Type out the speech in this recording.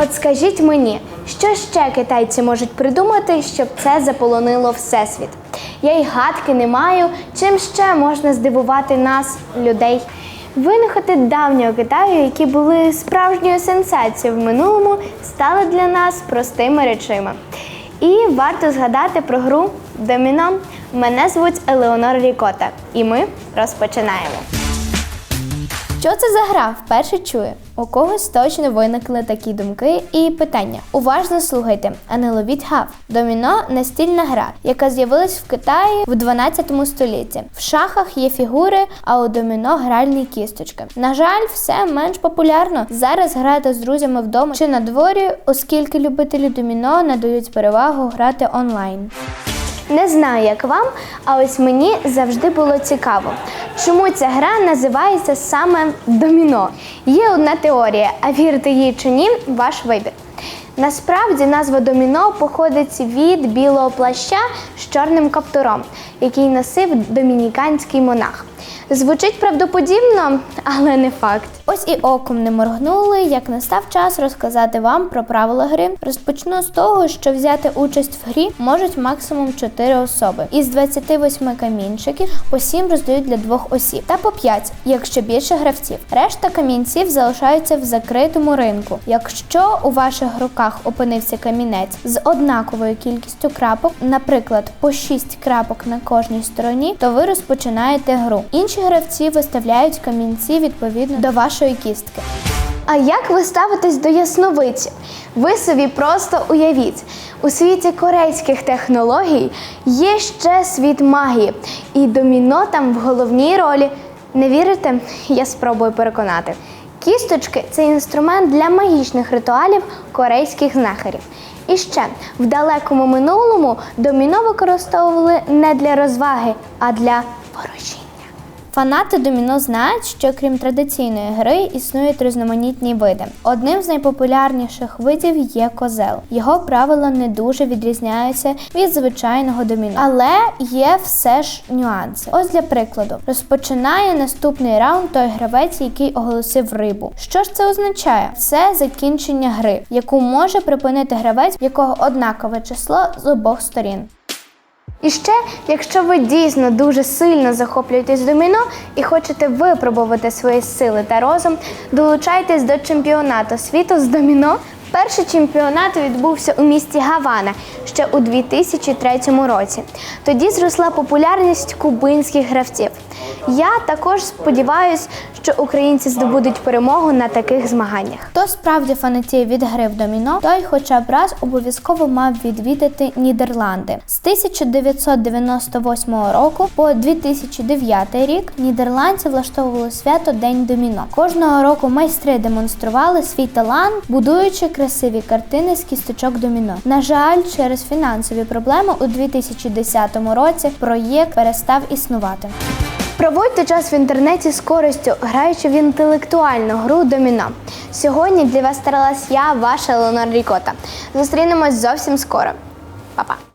От скажіть мені, що ще китайці можуть придумати, щоб це заполонило всесвіт? Я й гадки не маю, чим ще можна здивувати нас, людей. Винахати давнього Китаю, які були справжньою сенсацією в минулому, стали для нас простими речима. І варто згадати про гру Доміно. Мене звуть Елеонора Рікота, і ми розпочинаємо. Що це за гра? Вперше чую. У когось точно виникли такі думки і питання. Уважно слухайте, а не ловіть гав. Доміно настільна гра, яка з'явилась в Китаї в 12 столітті. В шахах є фігури, а у доміно гральні кісточки. На жаль, все менш популярно. Зараз грати з друзями вдома чи на дворі, оскільки любителі доміно надають перевагу грати онлайн. Не знаю, як вам, а ось мені завжди було цікаво, чому ця гра називається саме доміно. Є одна теорія, а вірите їй чи ні, ваш вибір. Насправді назва доміно походить від білого плаща з чорним каптуром, який носив домініканський монах. Звучить правдоподібно, але не факт. Ось і оком не моргнули, як настав час розказати вам про правила гри. Розпочну з того, що взяти участь в грі можуть максимум 4 особи. Із 28 камінчиків по 7 роздають для двох осіб, та по 5, якщо більше гравців. Решта камінців залишаються в закритому ринку. Якщо у ваших руках опинився камінець з однаковою кількістю крапок, наприклад, по 6 крапок на кожній стороні, то ви розпочинаєте гру. Інші гравці виставляють камінці відповідно до вашої кістки. А як ви ставитесь до ясновидців? Ви собі просто уявіть, у світі корейських технологій є ще світ магії, і доміно там в головній ролі. Не вірите? Я спробую переконати. Кісточки це інструмент для магічних ритуалів корейських знахарів. І ще в далекому минулому доміно використовували не для розваги, а для ворожіння. Фанати доміно знають, що крім традиційної гри існують різноманітні види. Одним з найпопулярніших видів є козел. Його правила не дуже відрізняються від звичайного доміно, але є все ж нюанси. Ось для прикладу, розпочинає наступний раунд той гравець, який оголосив рибу. Що ж це означає? Це закінчення гри, яку може припинити гравець, в якого однакове число з обох сторін. І ще, якщо ви дійсно дуже сильно захоплюєтесь доміно і хочете випробувати свої сили та розум, долучайтесь до чемпіонату світу з доміно. Перший чемпіонат відбувся у місті Гавана ще у 2003 році. Тоді зросла популярність кубинських гравців. Я також сподіваюся, що українці здобудуть перемогу на таких змаганнях. Хто справді фанатіє від гри в доміно, той хоча б раз обов'язково мав відвідати Нідерланди. З 1998 року по 2009 рік нідерландці влаштовували свято День доміно. Кожного року майстри демонстрували свій талант, будуючи красиві картини з кісточок доміно. На жаль, через фінансові проблеми у 2010 році проєкт перестав існувати. Проводьте час в інтернеті з користю, граючи в інтелектуальну гру доміно. Сьогодні для вас старалась я, ваша Леонор Рікота. Зустрінемось зовсім скоро. Па-па!